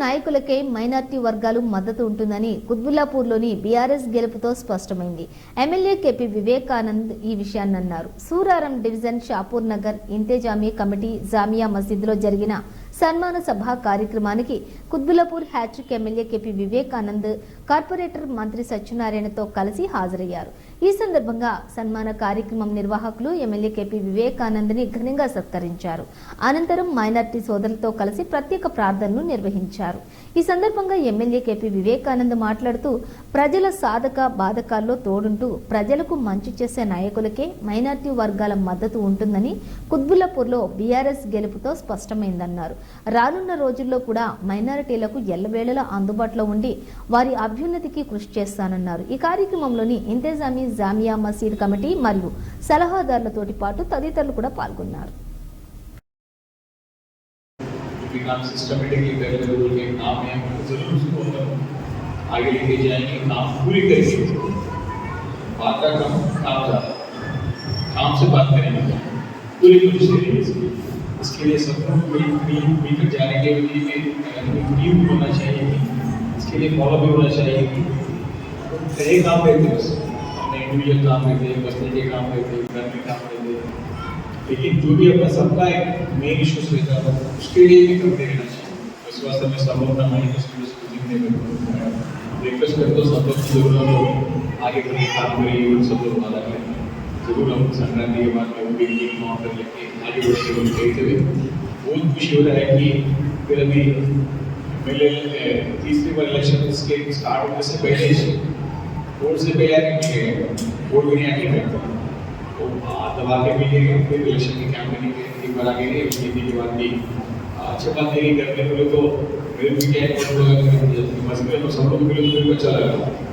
నాయకులకే minority వర్గాలు మద్దతు ఉంటుందని కుత్బుల్లాపూర్లోని బీఆర్ఎస్ గెలుపుతో స్పష్టమైంది. ఎమ్మెల్యే కెపి వివేకానంద్ ఈ విషయాన్ని అన్నారు సూరారం డివిజన్ షాపూర్ నగర్ ఇంతేజామీ కమిటీ జామియా మసీద్లో జరిగిన సన్మాన సభ కార్యక్రమానికి Quthbullapur hattrick MLA KP Vivekanand corporator మంత్రి సత్యనారాయణతో కలిసి హాజరయ్యారు. ఈ సందర్భంగా సన్మాన కార్యక్రమం నిర్వాహకులు ఎమ్మెల్యే కెపి వివేకానంద్ని ఘనంగా సత్కరించారు. అనంతరం మైనార్టీ సోదరులతో కలిసి ప్రత్యేక ప్రార్థనలు నిర్వహించారు. ఈ సందర్భంగా ఎమ్మెల్యే కెపి వివేకానంద్ మాట్లాడుతూ ప్రజల సాధక బాధకాల్లో తోడుంటూ ప్రజలకు మంచి చేసే నాయకులకే మైనార్టీ వర్గాల మద్దతు ఉంటుందని కుత్బుల్లాపూర్లో బీఆర్ఎస్ గెలుపుతో స్పష్టమైందన్నారు. రానున్న రోజుల్లో కూడా మైనారిటీలకు ఎల్లవేళలా అందుబాటులో ఉండి వారి అభ్యున్నతికి కృషి చేస్తానన్నారు ఈ కార్యక్రమంలోని ఇంతేజామీ జామియా మసీద్ కమిటీ మరియు సలహాదారులతోటి పాటు తదితరులు కూడా పాల్గొన్నారు become systematically available के काम है हम जरूर उसको हम आगे लेके जाएंगे काम पूरी करेंगे बात का कम काम ज्यादा काम से बात करेंगे पूरी कोशिश करेंगे इसकी लिए सबको मिल मिल मिलकर जाने के लिए टीम होना चाहिए, इसके लिए फॉलो भी होना चाहिए। कि कई काम रहते उससे अपने इंडिविजुअल काम रहते हैं बस्ती के काम रहते हैं घर के काम रहते हैं लेकिन जो भी अपना सबका एक मेन इश्यूज़ रहता है उसके लिए भी करते रहना चाहिए। इस वास्ते मैं सब अपना माइंड में रिक्वेस्ट करता हूँ, सब लोग आगे बढ़े काम करिए सब लोग वादा करें ज़रूर हम संक्रांति के बाद में भी टीम वहाँ पर लेके आगे बढ़ते हुए कहते हुए बहुत खुशी हो रहा है कि फिर अभी मेरे तीसरी बार इलेक्शन इसके स्टार्ट होने से पहले ही वोट से पहले भी नहीं आके करते तो दबा के मिलेंगे फिर इलेक्शन की कैंपेनिंग के एक बार आगे नहीं हिंदी के बाद भी अच्छी बात नहीं करने बोले तो मेरे भी क्या है मजबूर तो सब लोग मेरे को अच्छा लगा